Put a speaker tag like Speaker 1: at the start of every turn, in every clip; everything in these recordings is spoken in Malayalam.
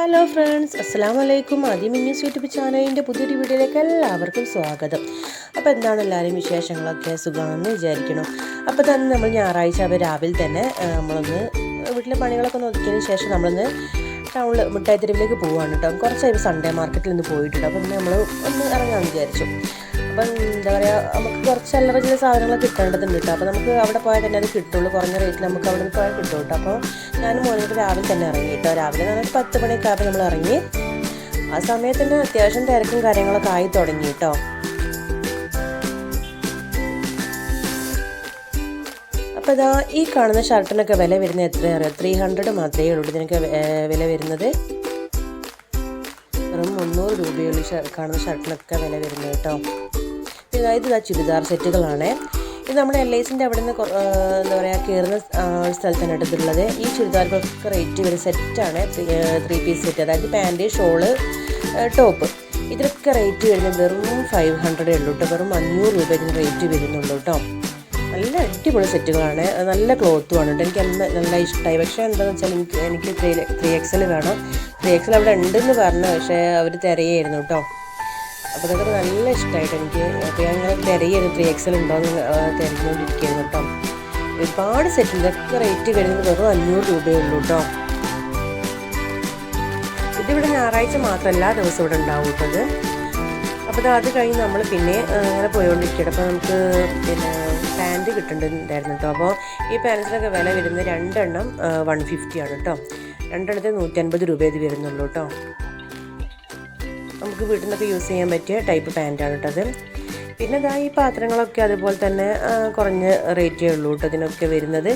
Speaker 1: ഹലോ ഫ്രണ്ട്സ് അസ്സാം വലൈക്കും ആദ്യം മിന്നീസ് യൂട്യൂബ് ചാനലിന്റെ പുതിയൊരു വീഡിയോയിലേക്ക് എല്ലാവർക്കും സ്വാഗതം. അപ്പോൾ എന്താണ് എല്ലാവരും വിശേഷങ്ങളൊക്കെ സുഖമാണെന്ന് വിചാരിക്കണം അപ്പോൾ തന്നെ നമ്മൾ ഞായറാഴ്ച അപ്പോൾ രാവിലെ തന്നെ നമ്മളൊന്ന് വീട്ടിലെ പണികളൊക്കെ നോക്കിയതിന് ശേഷം നമ്മളൊന്ന് ടൗണിൽ മിഠായി തെരുവിലേക്ക് പോവുകയാണ് കേട്ടോ. കുറച്ചായി സൺഡേ മാർക്കറ്റിൽ നിന്ന് പോയിട്ടുണ്ട്. അപ്പോൾ നമ്മൾ ഒന്ന് ഇറങ്ങാമെന്ന് വിചാരിച്ചു. അപ്പം എന്താ പറയുക നമുക്ക് കുറച്ച് അല്ലറ ചില സാധനങ്ങളൊക്കെ കിട്ടേണ്ടതുണ്ട് കേട്ടോ. അപ്പോൾ നമുക്ക് അവിടെ പോയാൽ തന്നെ അത് കിട്ടുള്ളൂ. കുറഞ്ഞ റേറ്റിൽ നമുക്ക് അവിടെ നിന്ന് പോയാൽ കിട്ടും കേട്ടോ. അപ്പോൾ ഞാൻ മോനോട് രാവിലെ തന്നെ ഇറങ്ങി കേട്ടോ. രാവിലെ എന്ന് പറഞ്ഞാൽ പത്ത് മണിയൊക്കെ ആയപ്പോൾ നമ്മൾ ഇറങ്ങി. ആ സമയത്ത് തന്നെ അത്യാവശ്യം തിരക്കും കാര്യങ്ങളൊക്കെ ആയി തുടങ്ങി കേട്ടോ. അപ്പോൾ ഇതാ ഈ കാണുന്ന ഷർട്ടിനൊക്കെ വില വരുന്നത് എത്രയാണ് ത്രീ ഹൺഡ്രഡ് മാത്രമേ ഉള്ളൂ. ഇതിനൊക്കെ വില വരുന്നത്. മുന്നൂറ് രൂപയുള്ള കാണുന്ന ഷർട്ടിനൊക്കെ വില വരുന്നത് കേട്ടോ. പിന്നെ ഇത് ഇതാ ചുരിദാർ സെറ്റുകളാണ്. ഇത് നമ്മുടെ എൽ ഐസിന്റെ അവിടെ നിന്ന് എന്താ പറയുക കയറുന്ന ആ, സ്ഥലത്താണ് എടുത്തിട്ടുള്ളത് ഈ ചുരിദാറുകൾക്ക് റേറ്റ് വരുന്ന സെറ്റാണ്. Three piece set. അതായത് പാന്റ് ഷോൾ ടോപ്പ്. ഇതിനൊക്കെ റേറ്റ് വരുന്നത് വെറും ഫൈവ് ഹൺഡ്രഡേ ഉള്ളൂ കേട്ടോ. വെറും അഞ്ഞൂറ് രൂപ ഇതിന് റേറ്റ് വരുന്നുള്ളൂ കേട്ടോ. നല്ല അടിപൊളി സെറ്റുകളാണ്. നല്ല ക്ലോത്തുമാണ് കേട്ടോ എനിക്ക് നല്ല നല്ല ഇഷ്ടമായി പക്ഷേ എന്താണെന്ന് വെച്ചാൽ എനിക്ക് എനിക്ക് ത്രീ ത്രീ എക്സൽ വേണം. ത്രീ എക്സൽ അവിടെ ഉണ്ടെന്ന് പറഞ്ഞു. പക്ഷേ അവർ തിരയായിരുന്നു കേട്ടോ അപ്പോൾ അതൊക്കെ നല്ല ഇഷ്ടമായിട്ട് എനിക്ക്. അപ്പോൾ ഞാൻ ഇങ്ങനെ തിരയായിരുന്നു. ത്രീ എക്സൽ ഉണ്ടോ എന്ന് ആ, തിരഞ്ഞുകൊണ്ടിരിക്കുകയായിരുന്നു കേട്ടോ ഒരുപാട് സെറ്റ് ഇതൊക്കെ റേറ്റ് വരുന്നത് വെറും അഞ്ഞൂറ് രൂപയേ ഉള്ളൂ കേട്ടോ ഇതിവിടെ ഞായറാഴ്ച മാത്രമല്ല ദിവസം ഇവിടെ ഉണ്ടാവും കേട്ടത് അപ്പോൾ അത് കഴിഞ്ഞ് നമ്മൾ പിന്നെ അങ്ങനെ പോയോണ്ടിരിക്കുകയാണ്. അപ്പോൾ നമുക്ക് പിന്നെ പാന്റ് കിട്ടുന്നുണ്ടായിരുന്നു കേട്ടോ അപ്പോൾ ഈ പാൻസിനൊക്കെ വില വരുന്നത് രണ്ടെണ്ണം വൺ ഫിഫ്റ്റി ആണ് കേട്ടോ രണ്ടെണ്ണത്തിന് നൂറ്റൻപത് രൂപ ഇത് വരുന്നുള്ളൂ കേട്ടോ നമുക്ക് വീട്ടിൽ നിന്നൊക്കെ യൂസ് ചെയ്യാൻ പറ്റിയ ടൈപ്പ് പാന്റാണ് കേട്ടോ അത്. പിന്നെ ഇതാ ഈ പാത്രങ്ങളൊക്കെ അതുപോലെ തന്നെ കുറഞ്ഞ റേറ്റേ ഉള്ളൂ കേട്ടോ ഇതിനൊക്കെ വരുന്നത്.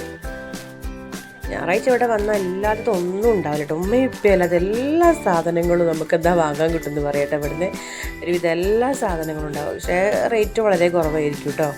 Speaker 1: ഞായറാഴ്ച ഇവിടെ വന്നാൽ അല്ലാത്തത് ഒന്നും ഉണ്ടാവില്ല കേട്ടോ ഉമ്മയും ഇപ്പയല്ലാതെ എല്ലാ സാധനങ്ങളും നമുക്ക് എന്താ വാങ്ങാൻ കിട്ടുമെന്ന് പറയട്ടെ ഇവിടുന്ന്. ഒരുവിധം എല്ലാ സാധനങ്ങളും ഉണ്ടാവും. പക്ഷേ റേറ്റ് വളരെ കുറവായിരിക്കും കേട്ടോ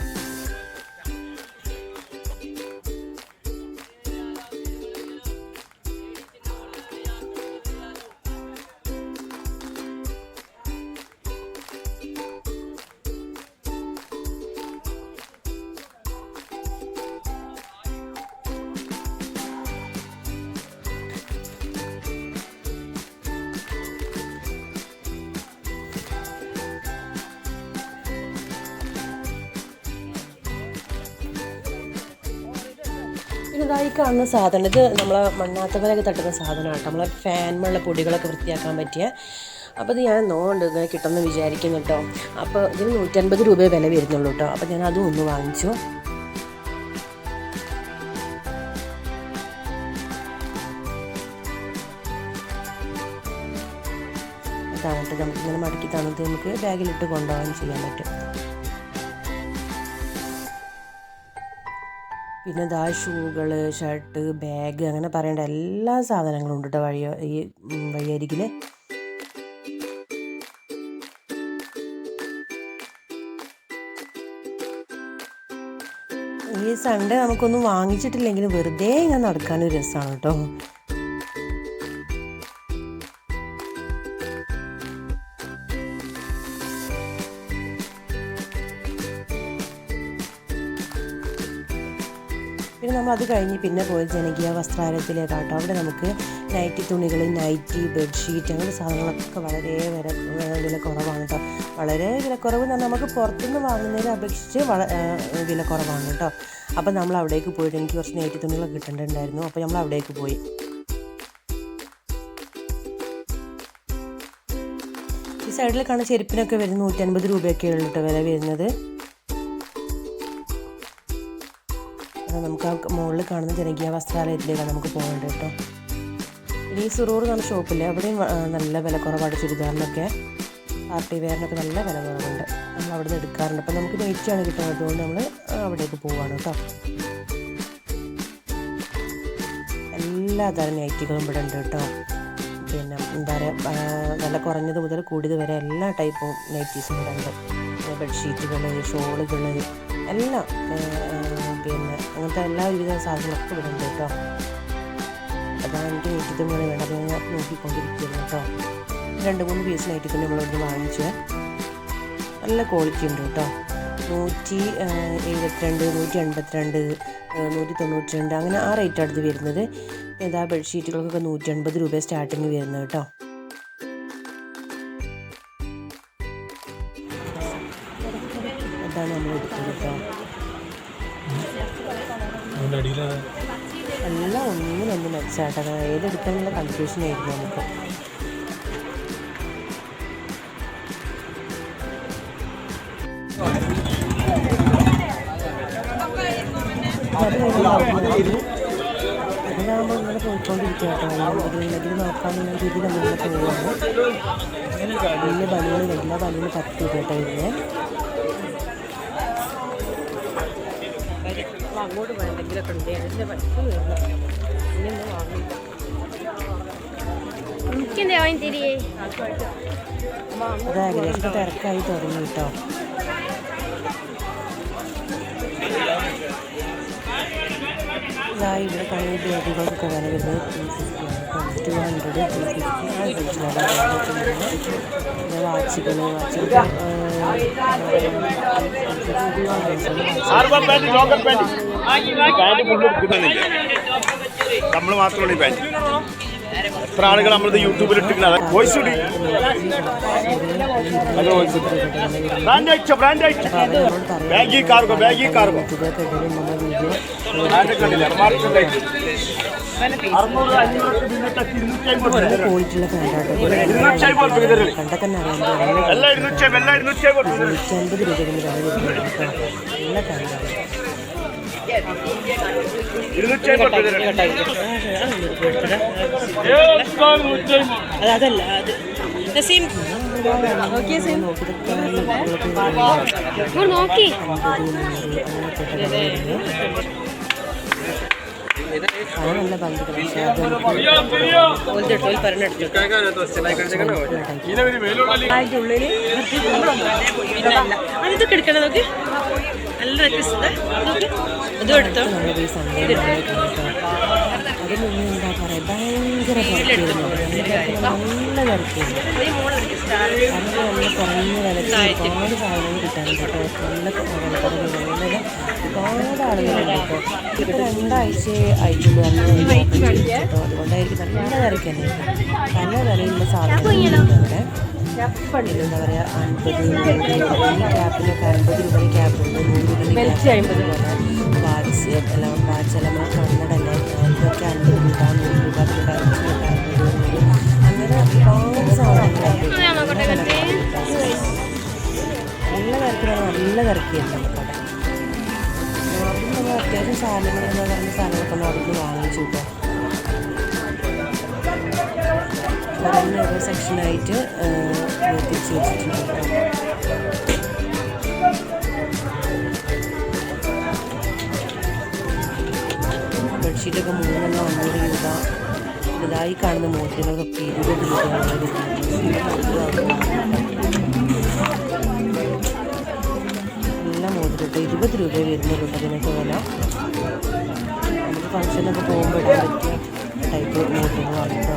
Speaker 1: പിന്നെ ഇതാ കാണുന്ന സാധനം ഇത് നമ്മളെ മണ്ണാത്തവരൊക്കെ തട്ടുന്ന സാധനമാണ് കേട്ടോ. നമ്മളെ ഫാൻമുള്ള പൊടികളൊക്കെ വൃത്തിയാക്കാൻ പറ്റിയ. അപ്പോൾ ഇത് ഞാൻ നോണ്ട് ഇങ്ങനെ കിട്ടുമെന്ന് വിചാരിക്കുന്നു കേട്ടോ. അപ്പോൾ ഇതിന് നൂറ്റൻപത് രൂപ വില വരുന്നുള്ളൂ കേട്ടോ. അപ്പോൾ ഞാൻ അതും ഒന്ന് വാങ്ങിച്ചു. അതാണ് നമുക്ക് ഇങ്ങനെ മടക്കി തന്നിട്ട് നമുക്ക് ബാഗിലിട്ട് കൊണ്ടുപോകാൻ ചെയ്യാൻ പറ്റും. പിന്നെ ദാ ഷൂകൾ ഷർട്ട് ബാഗ് അങ്ങനെ പറയേണ്ട എല്ലാ സാധനങ്ങളും ഉണ്ട് കേട്ടോ വഴി ഈ വഴിയരികിൽ ഈ സൺഡേ നമുക്കൊന്നും വാങ്ങിച്ചിട്ടില്ലെങ്കിലും വെറുതെ ഇങ്ങനെ നടക്കാനൊരു രസമാണ് കേട്ടോ പിന്നെ നമ്മൾ അത് കഴിഞ്ഞ് പിന്നെ പോയത് ജനകീയ വസ്ത്രാലയത്തിലേക്കാട്ടോ അവിടെ നമുക്ക് നൈറ്റി തുണികൾ നൈറ്റി ബെഡ്ഷീറ്റ് അങ്ങനെ സാധനങ്ങളൊക്കെ വളരെ വില വില കുറവാണ് കേട്ടോ. വളരെ വിലക്കുറവ് നമുക്ക് പുറത്തുനിന്ന് വാങ്ങുന്നതിനെ അപേക്ഷിച്ച് വള വില കുറവാണ് കേട്ടോ. അപ്പം നമ്മൾ അവിടേക്ക് പോയിട്ട് എനിക്ക് കുറച്ച് നൈറ്റി തുണികളൊക്കെ കിട്ടേണ്ടായിരുന്നു അപ്പോൾ നമ്മൾ അവിടേക്ക് പോയി. ഈ സൈഡിൽ കാണുന്ന ചെരുപ്പിനൊക്കെ വരുന്നത് നൂറ്റൻപത് രൂപയൊക്കെ ഉള്ളൂ കേട്ടോ വില വരുന്നത്. അത് നമുക്ക് ആ മുകളിൽ കാണുന്ന ജനകീയ വസ്ത്രാലയത്തിലേക്കാണ് നമുക്ക് പോകേണ്ടത് കേട്ടോ. ഇനി സുറൂർ എന്ന ഷോപ്പില്ലേ അവിടെയും നല്ല വില കുറവാണ് ചുരിദാറിനൊക്കെ. പാർട്ടി വെയറിനൊക്കെ നല്ല വില കുറവുണ്ട്. നമ്മൾ അവിടെ നിന്ന് എടുക്കാറുണ്ട്. അപ്പം നമുക്ക് നെയ്റ്റാണ് കിട്ടുന്നത്. അതുകൊണ്ട് നമ്മൾ അവിടേക്ക് പോവാണ് കേട്ടോ. എല്ലാ തരം നൈറ്റികളും ഇവിടെ ഉണ്ട് കേട്ടോ. പിന്നെ എന്താ പറയുക നല്ല കുറഞ്ഞത് മുതൽ കൂടിയത് വരെ എല്ലാ ടൈപ്പും നൈറ്റീസും ഇവിടെ ഉണ്ട്. ബെഡ്ഷീറ്റുകൾ ഷോളുകൾ എല്ലാം പിന്നെ അങ്ങനത്തെ എല്ലാ വിധ സാധനങ്ങളൊക്കെ ഇവിടെ ഉണ്ട് കേട്ടോ. അതാണ് എനിക്ക് നൈറ്റി തുണികൾ വേണ്ട നോക്കിക്കൊണ്ടിരിക്കുന്നത് കേട്ടോ. രണ്ട് മൂന്ന് പീസ് നൈറ്റി നമ്മൾ നമ്മളിവിടെ വാങ്ങിച്ചു. നല്ല ക്വാളിറ്റി ഉണ്ട് കേട്ടോ. നൂറ്റി എഴുപത്തിരണ്ട് നൂറ്റി എൺപത്തിരണ്ട് നൂറ്റി തൊണ്ണൂറ്റി രണ്ട് അങ്ങനെ ആ റേറ്റ് അടുത്ത് വരുന്നത്. ഇതാ ബെഡ്ഷീറ്റുകൾക്കൊക്കെ നൂറ്റി എൺപത് രൂപ സ്റ്റാർട്ടിങ് വരുന്നത് കേട്ടോ. മെച്ചാട്ടോ ഏതെടുക്കാനുള്ള കൺഫ്യൂഷൻ ആയിരുന്നു നമുക്ക്. അതിനാകുമ്പോൾ ഇങ്ങനെ പോയിക്കൊണ്ടിരിക്കുക കേട്ടോ. രീതിയിൽ നമ്മളിങ്ങനെ പോവുകയാണ്. വലിയ ബലൂണ് എല്ലാ ബലൂണ് പത്ത് കേട്ടോ അങ്ങോട്ട് വേണ്ടെങ്കിലൊക്കെ ഉണ്ട്. അതിന്റെ പത്ത് വരണം ഇനിയൊന്നും വാങ്ങില്ല
Speaker 2: എനിക്കെന്താ വാങ്ങി തരികേ
Speaker 1: അത് ഏകദേശം തിരക്കായി തുടങ്ങി കേട്ടോ ഇവിടെ കണ്ണൂർ ബേബികൾക്കൊക്കെ വില വരുന്നത് ടു ഹൺഡ്രഡ് ടു ഫിഫ്റ്റി പിന്നെ റേറ്റിലാണ് വാച്ചുകൾ വാച്ചുകൾ
Speaker 3: നമ്മൾ മാത്രമുള്ള ഈ ബാച്ച് എത്ര ആളുകൾ നമ്മളിത് യൂട്യൂബിൽ ഇട്ടിരിക്കുന്നത്. വോയിസ് ഇടി. അത് വോയിസ് ബ്രാൻഡ് അയച്ച ബ്രാൻഡ് അയച്ച ബാഗി കാർഗോ ബാഗി കാർഗോ എല്ലാം ഇരുന്നൂറ്റി അമ്പത് രൂപ
Speaker 1: നൂറ്റമ്പത് രൂപ വില വരുന്നത് കേട്ടോ നല്ല പാന്റാണ്
Speaker 3: ഇരുന്നൂറ്റി അമ്പത് രൂപ
Speaker 1: അതല്ല അത്
Speaker 2: ഇങ്ങോട്ട് നോക്കി
Speaker 1: നല്ല
Speaker 4: വ്യത്യസ്തത. അതും എടുത്തോ.
Speaker 1: എന്താ പറയുക ഭയങ്കര നല്ല കുറഞ്ഞ വിലക്ക് ഒരുപാട് സാധനങ്ങൾ കിട്ടാനുണ്ട് കേട്ടോ നല്ല ഒരുപാട് ആളുകളുണ്ട് കേട്ടോ ഇപ്പോൾ രണ്ടാഴ്ച ആയിട്ടുള്ളൂ കേട്ടോ അതുകൊണ്ടായിരിക്കും നല്ല തിരക്കായിരുന്നു പല വിലയുള്ള സാധനങ്ങളുണ്ട് അവിടെ എന്താ പറയുക അൻപത് ഈ ക്യാപ്പിനൊക്കെ അൻപത് രൂപ ക്യാപ്പ് ഉണ്ട്. നൂറ് രൂപ. അമ്പത് വാച്ച് എല്ലാം വാച്ച് എല്ലാം നമ്മൾ കണ്ണടല്ലേ ഇതൊക്കെ അൻപത് രൂപ നൂറ് രൂപ അതിന്റെ അങ്ങനെ ഒരുപാട് സാധനങ്ങളുണ്ട്
Speaker 2: ഞാൻ നോക്കട്ടെ
Speaker 1: നല്ല നമ്മൾ അത്യാവശ്യം സാധനങ്ങൾ എന്ന് പറഞ്ഞ സാധനങ്ങളൊക്കെ നമ്മൾ അവിടെ നിന്ന് വാങ്ങിച്ചു കേട്ടോ. ഓരോന്ന് ഓരോ സെക്ഷനായിട്ട് തിരിച്ചു വെച്ചിട്ടുണ്ട് ബെഡ്ഷീറ്റൊക്കെ മൂന്നെണ്ണം അഞ്ഞൂറ് രൂപ. ഇതായി കാണുന്ന മോതിരങ്ങൾക്കൊക്കെ ഇരുപത് രൂപ എല്ലാം മോതിരട്ട് ഇരുപത് രൂപ വരുന്നുള്ളൂ അതിനൊക്കെ വില. നമുക്ക് ഫംഗ്ഷനൊക്കെ പോകുമ്പോൾ ഇടാൻ പറ്റിയ ടൈപ്പ് മോതിരങ്ങളാണ് കേട്ടോ.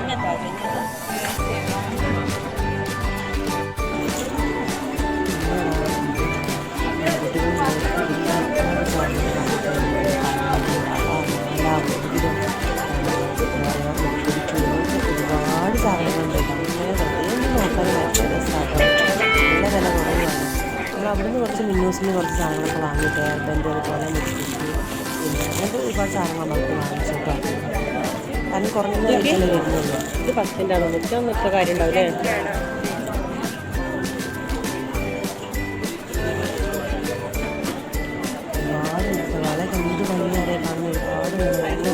Speaker 1: അവിടുന്ന് കുറച്ച് മിന്നൂസിന് കുറച്ച് സാധനങ്ങളൊക്കെ വാങ്ങിയിട്ട് ഹെയർ ബാൻഡ് അതുപോലെ പിന്നെ അങ്ങനത്തെ ഒരുപാട് സാധനങ്ങൾ നമുക്ക് വാങ്ങിച്ചു കേട്ടോ. കാരണം കുറഞ്ഞ വരുന്നുള്ളൂ. ഇത് പത്തിന്റെ ആണോ? മിക്ക നിൽക്കുക കാര്യം ഉണ്ടാവില്ലേ ഒരുപാട് ഉണ്ട്. വള എന്ത് ഭംഗിയാരെ കാണുന്ന ഒരുപാട് നല്ല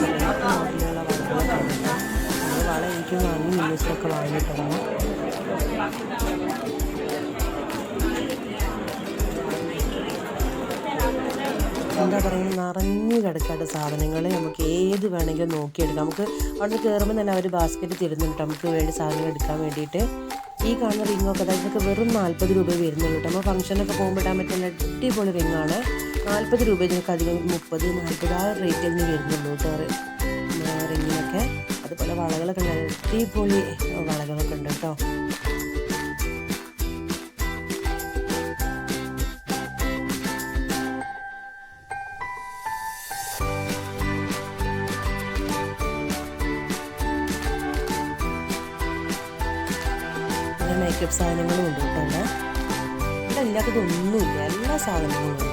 Speaker 1: മോഡലുള്ള വളകളൊക്കെ ഉണ്ട്. നമ്മൾ വള എനിക്ക് വാങ്ങി വാങ്ങിയിട്ടുണ്ട് എന്താ പറയുക നിറഞ്ഞു കിടക്കാത്ത സാധനങ്ങൾ നമുക്ക് ഏത് വേണമെങ്കിലും നോക്കിയെടുക്കാം. നമുക്ക് അവിടെ കയറുമ്പോൾ തന്നെ അവർ ബാസ്ക്കറ്റ് തരുന്നുണ്ട് നമുക്ക് വേണ്ടി സാധനങ്ങൾ എടുക്കാൻ വേണ്ടിയിട്ട്. ഈ കാണുന്ന റിങ്ങൊക്കെ അതായത് ഇതൊക്കെ വെറും നാൽപ്പത് രൂപ വരുന്നുള്ളൂ നമ്മൾ ഫംഗ്ഷനൊക്കെ പോകുമ്പോൾ ഇടാൻ പറ്റുന്ന അടിപൊളി റിങ്ങാണ് നാൽപ്പത് രൂപ ഇതിനൊക്കെ അധികം മുപ്പത് നാൽപ്പത് ആ റേറ്റിൽ നിന്ന് വരുന്നുള്ളൂ കേട്ടോ റിങ്ങിനൊക്കെ അതുപോലെ വളകളൊക്കെ അടിപൊളി വളകളൊക്കെ ഉണ്ട് കേട്ടോ. മേക്കപ്പ് സാധനങ്ങളും ഉണ്ട് കേട്ടോ ഇവിടെ ഇവിടെ ഇല്ലാത്തതൊന്നുമില്ല എല്ലാ സാധനങ്ങളും ഉണ്ട്.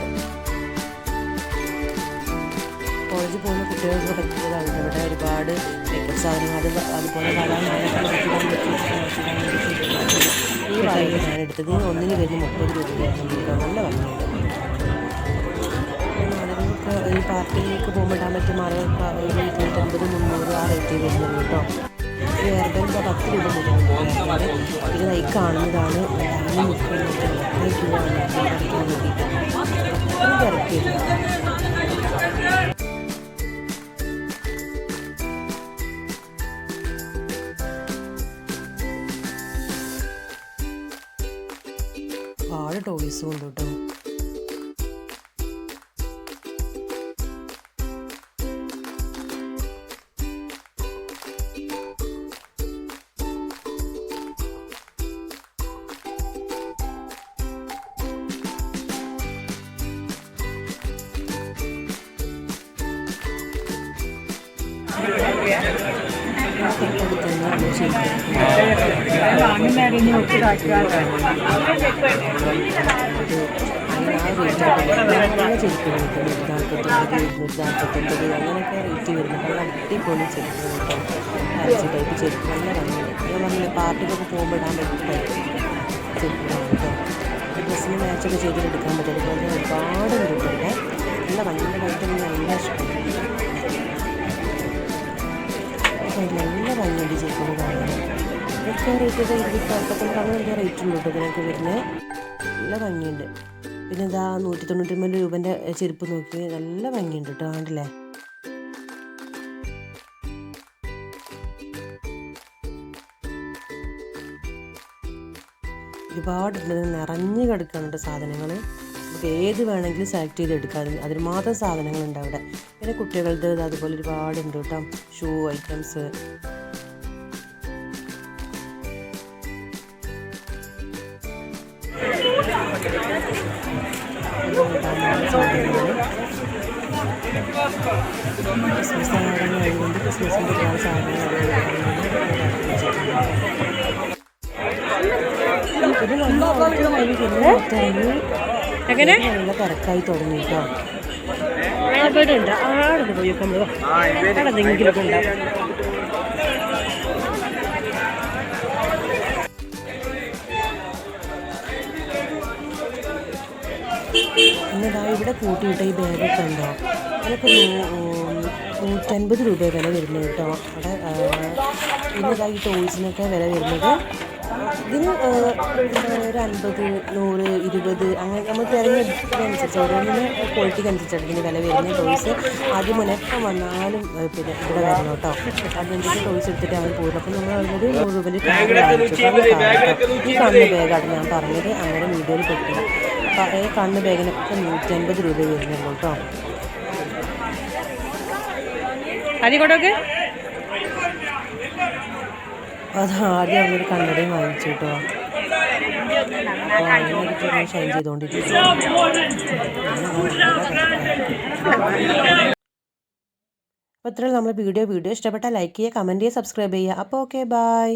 Speaker 1: കോളേജിൽ പോകുന്ന കുട്ടികൾക്ക് പറ്റിയതാണ് ഇവിടെ ഒരുപാട് മേക്കപ്പ് സാധനങ്ങൾ അത് അതുപോലെ ഈ വളയിൽ ഞാൻ എടുത്തത് ഒന്നിന് വരുന്ന മുപ്പത് രൂപയാണ്. നല്ല ഭംഗിയുണ്ട് ഈ പാർട്ടിയിലേക്ക് പോകുമ്പോൾ ഇടാൻ പറ്റിയ മാലകൾക്ക് ഒരു മുന്നൂറ് ആ റേറ്റിൽ വരുന്നത് കേട്ടോ. ഈ പത്ത് രൂപ മുതലാണ് ഇത് ഈ കാണുന്നതാണ് ലൈനിൽ ടോയ്സും ഉണ്ട് കേട്ടോ അങ്ങനെയൊക്കെ റേറ്റ് വരുന്നത് നല്ല അടിപൊളി ചെരുപ്പ്. ചെരുപ്പ് നല്ല ഭംഗിയാണ് അത് നമ്മൾ പാർട്ടിക്കൊക്കെ പോകുമ്പോൾ ഇടാൻ പറ്റിയ ചെരുപ്പാണ് ഡ്രസ്സിന് മാച്ചൊക്കെ ചെയ്തിട്ടെടുക്കാൻ പറ്റും അതുപോലെ ഒരുപാട് വരുന്നുണ്ട് നല്ല ഭയങ്കരമായിട്ട് നല്ല ഇഷ്ടം നല്ല ഭംഗിയുണ്ട് ചേച്ചി കാണാൻ ഇതൊക്കെ റേറ്റ് ചെയ്ത് ഇരുപത്തി നാൽപ്പത്തൊമ്പത് അങ്ങനെ എന്താ റേറ്റ് ഉള്ളൂ കേട്ടോ ഇതിനൊക്കെ വരുന്നത് നല്ല ഭംഗിയുണ്ട് പിന്നെ ഇതാ നൂറ്റി തൊണ്ണൂറ്റി ഒമ്പത് രൂപന്റെ ചെരുപ്പ് നോക്കി നല്ല ഭംഗിയുണ്ട് കേട്ടോ കണ്ടില്ലേ ഒരുപാട്. നിറഞ്ഞു കിടക്കുന്നുണ്ട് സാധനങ്ങൾ നമുക്ക് ഏത് വേണമെങ്കിലും സെലക്ട് ചെയ്ത് എടുക്കാം അതിന് മാത്രം സാധനങ്ങളുണ്ട് അവിടെ പിന്നെ കുട്ടികളുടെ അതുപോലെ ഒരുപാടുണ്ട് കേട്ടോ ഷൂ ഐറ്റംസ് ക്രിസ്മസ് ആയതുകൊണ്ട് ആയതുകൊണ്ട് ക്രിസ്മസിന്റെ ഒരുപാട് സാധനങ്ങൾ
Speaker 4: എങ്ങനെ?
Speaker 1: നല്ല തിരക്കായി തുടങ്ങി കേട്ടോ അവിടെ ഉണ്ട് പോയി നമ്മൾ അവിടെ എന്തെങ്കിലുമൊക്കെ ഉണ്ടാവും ഇവിടെ കൂട്ടിയിട്ട ഈ ബാഗൊക്കെ ഉണ്ടോ? അതൊക്കെ നൂറ്റൻപത് രൂപ വില വരുന്നത് കേട്ടോ അവിടെ ഇന്നതായി ഈ ടോയ്സിനൊക്കെ വില വരുന്നത് ഇതിന് ഒരു അൻപത് നൂറ് ഇരുപത് അങ്ങനെ നമ്മൾ തിരഞ്ഞെടുക്കുന്നതനുസരിച്ച് ഓരോന്നിന് ക്വാളിറ്റിക്ക് അനുസരിച്ചാണ് ഇതിന് വില വരുന്ന ടോയ്സ് ആദ്യം മുതൽ വന്നാലും പിന്നെ ഇവിടെ വരണം കേട്ടോ. അതിനനുസരിച്ച് ടോയ്സ് എടുത്തിട്ട് അവർ പോകുന്നത് അപ്പം നമ്മൾ പറഞ്ഞത് വാങ്ങിച്ചിട്ടാണ് ഈ കാണുന്ന ബാഗാണ് ഞാൻ പറഞ്ഞത്. അങ്ങനെ വീഡിയോയിൽ പെട്ടു അപ്പോൾ ഈ കാണുന്ന ബാഗിനൊക്കെ നൂറ്റൻപത് രൂപ വരുന്നുള്ളൂ കേട്ടോ.
Speaker 4: അരികൊടൊക്കെ
Speaker 1: അത് ആദ്യം അവനൊരു കണ്ണടയും വാങ്ങിച്ചു കേട്ടോ. അപ്പോൾ അങ്ങനെ ഷൈൻ ചെയ്തുകൊണ്ടിരിക്കുന്നു അപ്പോൾ ഇത്രയും നമ്മൾ വീഡിയോ. വീഡിയോ ഇഷ്ടപ്പെട്ടാൽ ലൈക്ക് ചെയ്യുക കമന്റ് ചെയ്യുക സബ്സ്ക്രൈബ് ചെയ്യുക. അപ്പോൾ ഓക്കെ ബായ്